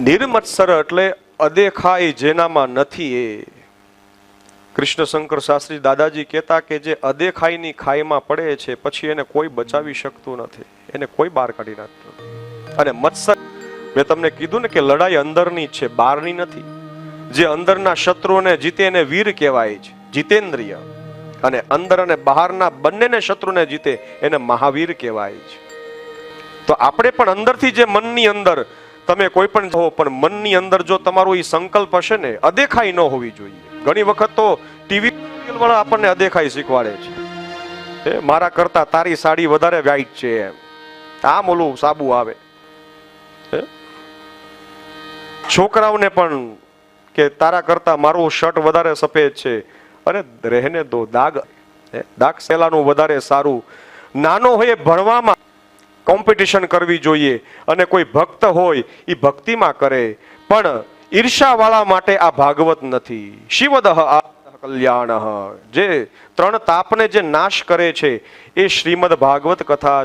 નિર્મત્સર એટલે અદેખાય જેનામાં નથી એ. કૃષ્ણ શંકર શાસ્ત્રી દાદાજી કહેતા કે જે અદેખાઈની ખાઈમાં પડે છે, પછી એને કોઈ બચાવી શકતું નથી. એને કોઈ બહાર કાઢી નાખતું અને મત્સર, મેં તમને કીધું ને કે લડાઈ અંદરની છે, બહારની નથી. જે અંદરના શત્રુને જીતે એને વીર કહેવાય છે, જીતેન્દ્રિય. અને અંદર અને બહારના બંનેને શત્રુને જીતે એને મહાવીર કહેવાય છે. તો આપણે પણ અંદરથી જે મનની અંદર તમે કોઈ પણ હો પણ મનની અંદર જો તમારો એ સંકલ્પ હશે ને, અદેખાઈ ન હોવી જોઈએ. ઘણી વખત તો ટીવી વાળા આપણને અદેખાઈ શીખવાડે છે. એ મારા કરતા તારી સાડી વધારે વ્હાઈટ છે એમ. આમ ઓલું સાબુ આવે? છોકરાઓને પણ કે તારા કરતા મારું શર્ટ વધારે સફેદ છે. અરે, રહેને દો, દાગ? દાગ સેલાનું વધારે સારું. નાનો હોય ભણવામાં કોમ્પિટિશન કરવી જોઈએ અને કોઈ ભક્ત હોય એ ભક્તિમાં કરે. પણ ઈર્ષાવાળા માટે આ ભાગવત નથી. શિવદહ આ કલ્યાણ. જે ત્રણ તાપને જે નાશ કરે છે, એ શ્રીમદ ભાગવત કથા છે.